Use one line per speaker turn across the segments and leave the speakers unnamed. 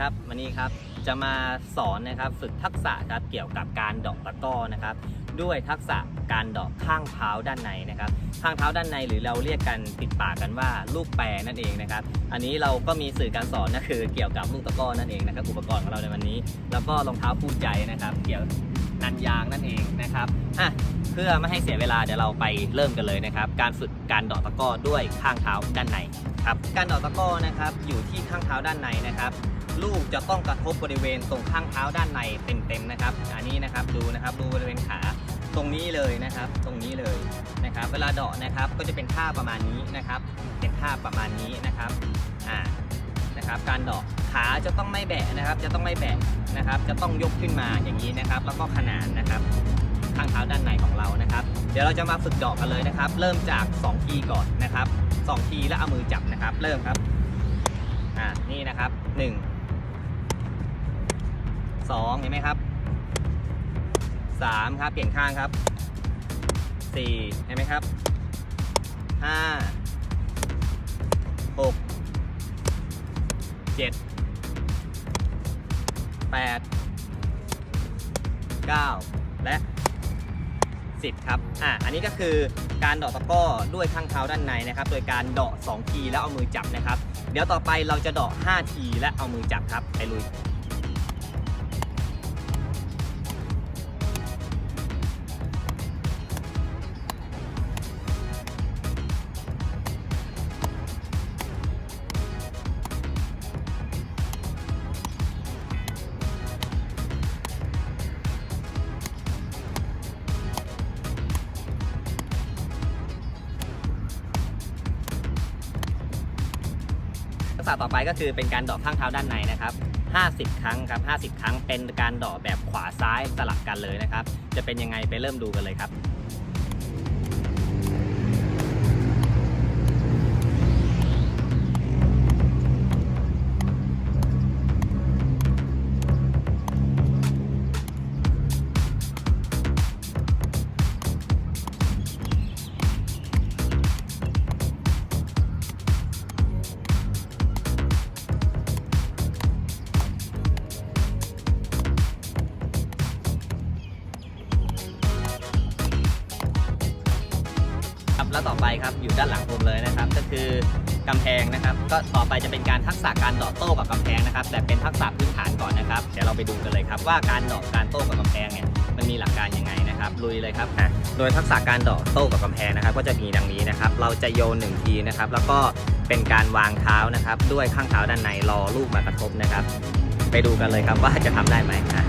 ครับวันนี้ครับจะมาสอนนะครับฝึกทักษะครับเกี่ยวกับการดอกตะก้อนะครับ ด้วยทักษะการดอกข้างเท้าด้านในนะครับ ข้างเท้าด้านในหรือเราเรียกกันติดปากกันว่าลูกแปรนั่นเองนะครับ อันนี้เราก็มีสื่อการสอนนะคือเกี่ยวกับลูกตะก้อนั่นเองนะครับ อุปกรณ์ของเราในวันนี้ แล้วก็รองเท้าคู่ใจนะครับ เกี่ยวนันยางนั่นเองนะครับอะเพื่อไม่ให้เสียเวลาเดี๋ยวเราไปเริ่มกันเลยนะครับ การฝึกการดอกตะก้อด้วยข้างเท้าด้านในครับการดอกตะก้อนะครับอยู่ที่ข้างเท้าด้านในนะครับ ลูกจะต้องกระทบบริเวณตรงข้างเท้าด้านในเต็มๆนะครับ อันนี้นะครับดูนะครับดูบริเวณขาตรงนี้เลยนะครับ ตรงนี้เลยนะครับ เวลาเดาะนะครับก็จะเป็นท่าประมาณนี้นะครับ เป็นท่าประมาณนี้นะครับอ่านะครับ การเดาะขาจะต้องไม่แบะนะครับ จะต้องไม่แบะนะครับ จะต้องยกขึ้นมาอย่างนี้นะครับ แล้วก็ขนานนะครับข้างเท้าด้านในของเรานะครับ เดี๋ยวเราจะมาฝึกเดาะกันเลยนะครับ เริ่มจาก 2 ทีก่อนนะครับ 2 ทีแล้วเอามือจับนะครับ เริ่มครับอ่านี่นะครับ 1 สองเห็นไหมครับสามครับ เปลี่ยนข้างครับสี่เห็นไหมครับห้าหกเจ็ดแปดเก้าและสิบครับ อะ อันนี้ก็คือการเดาะตะก้อด้วยข้างเท้าด้านในนะครับ โดยการเดาะ2ทีแล้วเอามือจับนะครับ เดี๋ยวต่อไปเราจะเดาะ5ทีและเอามือจับครับ ไปลุย ทักษะต่อไปก็คือเป็นการดอกข้างเท้าด้านในนะครับ 50 ครั้งครับ 50 ครั้งเป็นการดอกแบบขวาซ้ายสลับกันเลยนะครับ จะเป็นยังไงไปเริ่มดูกันเลยครับ แล้วต่อไปครับอยู่ด้านหลังผมเลยนะครับ ก็คือกำแพงนะครับ ก็ต่อไปจะเป็นการทักษะการเดอโต้กับกำแพงนะครับ แต่เป็นทักษะพื้นฐานก่อนนะครับเดี๋ยวเราไปดูกันเลยครับ ว่าการดอกการโต้กับกำแพงเนี่ยมันมีหลักการยังไงนะครับลุยเลยครับอะโดยทักษะการดอกโต้กับกำแพงนะครับ ก็จะมีดังนี้นะครับ เราจะโยนหนึ่งทีนะครับ แล้วก็เป็นการวางเท้านะครับ ด้วยข้างเท้าด้านในรอลูกมากระทบนะครับ ไปดูกันเลยครับว่าจะทำได้ไหมอะ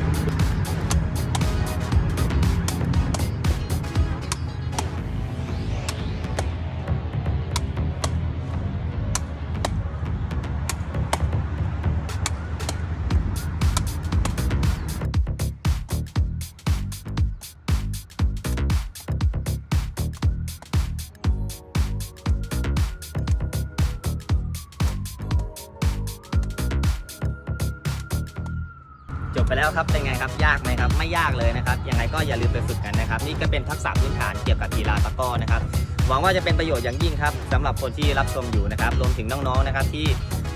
ไปแล้วครับเป็นไงครับยากไหมครับไม่ยากเลยนะครับยังไงก็อย่าลืมไปฝึกกันนะครับ นี่ก็เป็นทักษะพื้นฐานเกี่ยวกับกีฬาตะกร้อนะครับหวังว่าจะเป็นประโยชน์อย่างยิ่งครับสำหรับคนที่รับชมอยู่นะครับรวมถึงน้องๆนะครับที่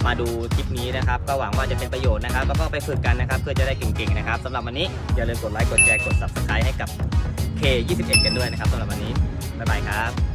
มาดูคลิปนี้นะครับ ก็หวังว่าจะเป็นประโยชน์นะครับ แล้วก็ไปฝึกกันนะครับ เพื่อจะได้เก่งๆนะครับสำหรับวันนี้อย่าลืมกดไลค์กดแชร์กด subscribe ให้กับ K21 กันด้วยนะครับสำหรับวันนี้บ๊ายบายครับ